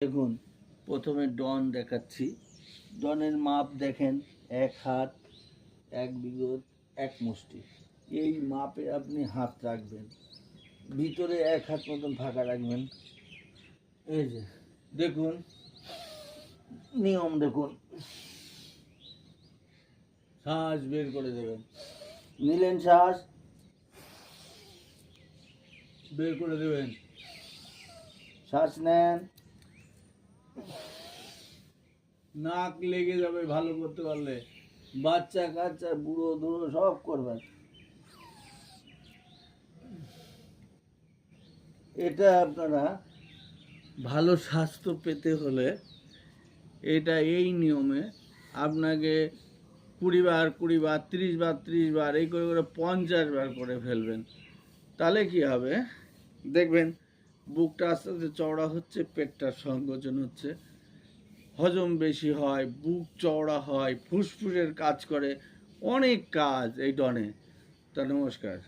দেখুন, প্রথমে ডন দেখাচ্ছি। ডনের মাপ দেখেন, এক হাত, এক বিগত, এক মুষ্টি এই মাপে আপনি হাত রাখবেন। ভিতরে এক হাত মতন ফাঁকা রাখবেন। এই যে, দেখুন, নিয়ম দেখুন। শ্বাস বের করে দেবেন। নিলেন শ্বাস, বের করে দেবেন। শ্বাস নেন। নাক লেগে যাবে ভালো করতে পারলে। বাচ্চা, কাচ্চা, বুড়ো দুড়ো সব করবেন এটা আপনারা ভালো স্বাস্থ্য পেতে হলে এটা এই নিয়মে আপনাকে কুড়ি বার কুড়ি বার, ত্রিশ বার ত্রিশ বার, এই করে করে পঞ্চাশ বার করে ফেলবেন। তাহলে কি হবে? দেখবেন বুকটা আস্তে আস্তে চওড়া হচ্ছে, পেটটার সংকোচন হচ্ছে। হজম বেশি হয়, বুক চওড়া হয়, ফুসফুসের কাজ করে, অনেক কাজ এই ডনে। তা নমস্কার।